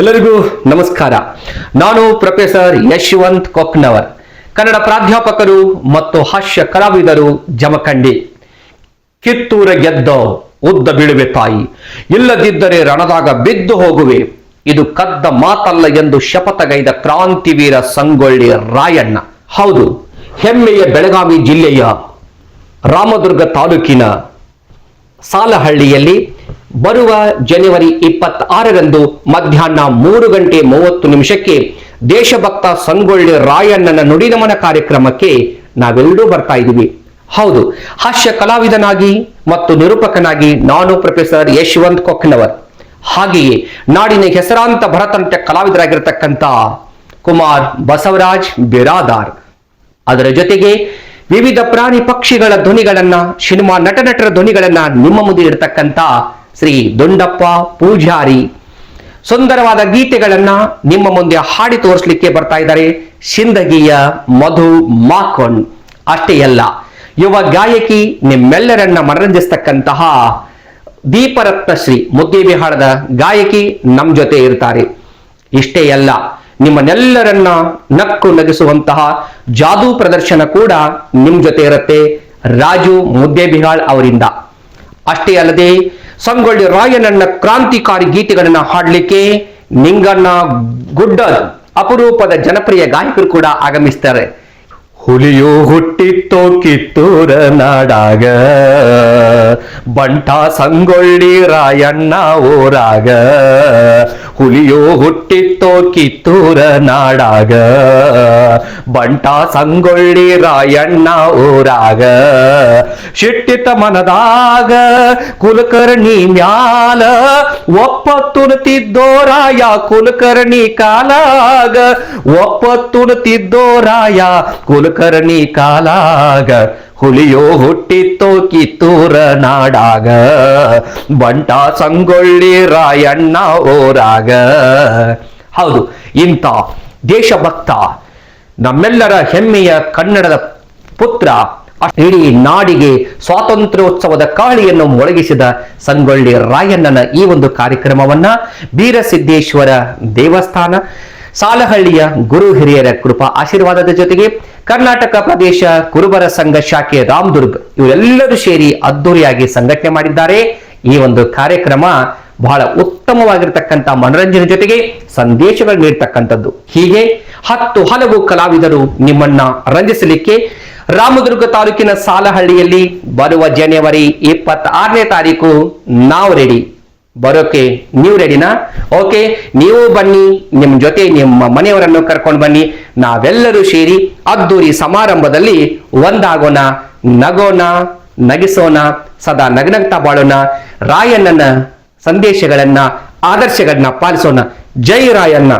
ಎಲ್ಲರಿಗೂ ನಮಸ್ಕಾರ. ನಾನು ಪ್ರೊಫೆಸರ್ ಯಶವಂತ್ ಕೊಕ್ನವರ್. ಕನ್ನಡ ಪ್ರಾಧ್ಯಾಪಕರು ಮತ್ತು ಹಾಸ್ಯ ಕಲಾವಿದರು ಜಮಖಂಡಿ. ಕಿತ್ತೂರ ಗೆದ್ದ ಉದ್ದ ಬೀಳುವೆ ತಾಯಿ. ಇಲ್ಲದಿದ್ದರೆ ರಣದಾಗ ಬಿದ್ದು ಹೋಗುವೆ. ಇದು ಕದ್ದ ಮಾತಲ್ಲ ಎಂದು ಶಪಥಗೈದ ಕ್ರಾಂತಿವೀರ ಸಂಗೊಳ್ಳಿ ರಾಯಣ್ಣ. ಹೌದು, ಹೆಮ್ಮೆಯ ಬೆಳಗಾವಿ ಜಿಲ್ಲೆಯ ರಾಮದುರ್ಗ ತಾಲೂಕಿನ ಸಾಲಹಳ್ಳಿಯಲ್ಲಿ ಬರುವ ಜನವರಿ ಇಪ್ಪತ್ತಾರರಂದು ಮಧ್ಯಾಹ್ನ ಮೂರು ಗಂಟೆ ಮೂವತ್ತು ನಿಮಿಷಕ್ಕೆ ದೇಶಭಕ್ತ ಸಂಗೊಳ್ಳಿ ರಾಯಣ್ಣನ ನುಡಿನಮನ ಕಾರ್ಯಕ್ರಮಕ್ಕೆ ನಾವೆಲ್ಲರೂ ಬರ್ತಾ ಇದ್ದೀವಿ. ಹೌದು, ಹಾಸ್ಯ ಕಲಾವಿದನಾಗಿ ಮತ್ತು ನಿರೂಪಕನಾಗಿ ನಾನು ಪ್ರೊಫೆಸರ್ ಯಶವಂತ್ ಕೊಕ್ಕನವರ್ ಹಾಗೆಯೇ ನಾಡಿನ ಹೆಸರಾಂತ ಭರತನಾಟ್ಯ ಕಲಾವಿದರಾಗಿರ್ತಕ್ಕಂಥ ಕುಮಾರ್ ಬಸವರಾಜ್ ಬಿರಾದಾರ್. ಅದರ ಜೊತೆಗೆ ವಿವಿಧ ಪ್ರಾಣಿ ಪಕ್ಷಿಗಳ ಧ್ವನಿಗಳನ್ನ, ಸಿನಿಮಾ ನಟ ನಟರ ಧ್ವನಿಗಳನ್ನ ನಿಮ್ಮ ಮುಂದೆ ಇರತಕ್ಕಂತ ಶ್ರೀ ದೊಂಡಪ್ಪ ಪೂಜಾರಿ. ಸುಂದರವಾದ ಗೀತೆಗಳನ್ನ ನಿಮ್ಮ ಮುಂದೆ ಹಾಡಿ ತೋರಿಸಲಿಕ್ಕೆ ಬರ್ತಾ ಇದ್ದಾರೆ ಸಿಂದಗಿಯ ಮಧು ಮಾಕೊಂಡ್ ಅಷ್ಟೇ ಅಲ್ಲ, ಯುವ ಗಾಯಕಿ ನಿಮ್ಮೆಲ್ಲರನ್ನ ಮನರಂಜಿಸ್ತಕ್ಕಂತಹ ದೀಪರತ್ನ ಶ್ರೀ ಮುದ್ದೇಬಿಹಾಳದ ಗಾಯಕಿ ನಮ್ಮ ಜೊತೆ ಇರ್ತಾರೆ. ಇಷ್ಟೇ ಅಲ್ಲ, ನಿಮ್ಮನ್ನೆಲ್ಲರನ್ನ ನಕ್ಕು ನಗಿಸುವಂತಹ ಜಾದೂ ಪ್ರದರ್ಶನ ಕೂಡ ನಿಮ್ ಜೊತೆ ಇರುತ್ತೆ ರಾಜು ಮುದ್ದೇಬಿಹಾಳ್ ಅವರಿಂದ. ಅಷ್ಟೇ ಅಲ್ಲದೆ ಸಂಗೊಳ್ಳಿ ರಾಯನಣ್ಣ ಕ್ರಾಂತಿಕಾರಿ ಗೀತೆಗಳನ್ನ ಹಾಡಲಿಕ್ಕೆ ನಿಂಗಣ್ಣ ಗುಡ್ಡ ಅಪರೂಪದ ಜನಪ್ರಿಯ ಗಾಯಕರು ಕೂಡ ಆಗಮಿಸ್ತಾರೆ. ಹುಲಿಯು ಹುಟ್ಟಿತ್ತೋ ಕಿತ್ತೂರ ನಾಡಾಗ, ಬಂಟ ಸಂಗೊಳ್ಳಿ ರಾಯಣ್ಣ ಊರಾಗ. ಹುಲಿಯು ಹುಟ್ಟಿತ್ತೋ ಕಿತ್ತೂರ ನಾಡಾಗ. ಬಂಟ ಸಂಗೊಳ್ಳಿ ರಾಯಣ್ಣ ಊರಾಗ. ಶಿಟ್ಟಿತ ಮನದಾಗ ಕುಲಕರ್ಣಿ ಮ್ಯಾಲ. ಒಪ್ಪ ತುಣತಿದ್ದೋರಾಯ ಕುಲಕರ್ಣಿ ಕಾಲಾಗ. ಒಪ್ಪ ಒಪ್ಪತ್ತುಣತಿದ್ದೋರಾಯ ಕುಲಕರ್ಣಿ ಕಾಲಾಗ. ಹುಲಿಯೋ ಹುಟ್ಟಿತ್ತೋ ಕಿತ್ತೂರ ನಾಡಾಗ, ಬಂಟ ಸಂಗೊಳ್ಳಿ ರಾಯಣ್ಣ ಓರಾಗ. ಹೌದು, ಇಂಥ ದೇಶಭಕ್ತ ನಮ್ಮೆಲ್ಲರ ಹೆಮ್ಮೆಯ ಕನ್ನಡದ ಪುತ್ರ, ಇಡೀ ನಾಡಿಗೆ ಸ್ವಾತಂತ್ರ್ಯೋತ್ಸವದ ಕಾಳಿಯನ್ನು ಮೊಳಗಿಸಿದ ಸಂಗೊಳ್ಳಿ ರಾಯಣ್ಣನ ಈ ಒಂದು ಕಾರ್ಯಕ್ರಮವನ್ನ ಬೀರಸಿದ್ದೇಶ್ವರ ದೇವಸ್ಥಾನ ಸಾಲಹಳ್ಳಿಯ ಗುರು ಹಿರಿಯರ ಕೃಪಾ ಆಶೀರ್ವಾದದ ಜೊತೆಗೆ ಕರ್ನಾಟಕ ಪ್ರದೇಶ ಕುರುಬರ ಸಂಘ ಶಾಖೆ ರಾಮದುರ್ಗ್ ಇವರೆಲ್ಲರೂ ಸೇರಿ ಅದ್ದೂರಿಯಾಗಿ ಸಂಘಟನೆ ಮಾಡಿದ್ದಾರೆ. ಈ ಒಂದು ಕಾರ್ಯಕ್ರಮ ಬಹಳ ಉತ್ತಮವಾಗಿರ್ತಕ್ಕಂಥ ಮನೋರಂಜನೆ ಜೊತೆಗೆ ಸಂದೇಶಗಳು ನೀಡ್ತಕ್ಕಂಥದ್ದು. ಹೀಗೆ ಹತ್ತು ಹಲವು ಕಲಾವಿದರು ನಿಮ್ಮನ್ನ ರಂಜಿಸಲಿಕ್ಕೆ ರಾಮದುರ್ಗ ತಾಲೂಕಿನ ಸಾಲಹಳ್ಳಿಯಲ್ಲಿ ಬರುವ ಜನವರಿ ಇಪ್ಪತ್ತಾರನೇ ತಾರೀಕು ನಾವು ರೆಡಿ. ಬರೋಕೆ ನೀವು ರೆಡಿನಾ ಓಕೆ ನೀವು ಬನ್ನಿ, ನಿಮ್ಮ ಜೊತೆ ನಿಮ್ಮ ಮನೆಯವರನ್ನು ಕರ್ಕೊಂಡು ಬನ್ನಿ. ನಾವೆಲ್ಲರೂ ಸೇರಿ ಅದ್ದೂರಿ ಸಮಾರಂಭದಲ್ಲಿ ಒಂದಾಗೋಣ, ನಗೋಣ, ನಗಿಸೋಣ, ಸದಾ ನಗನಗ್ತಾ ಬಾಳೋಣ. ರಾಯಣ್ಣನ ಸಂದೇಶಗಳನ್ನ, ಆದರ್ಶಗಳನ್ನ ಪಾಲಿಸೋಣ. ಜೈ ರಾಯಣ್ಣ.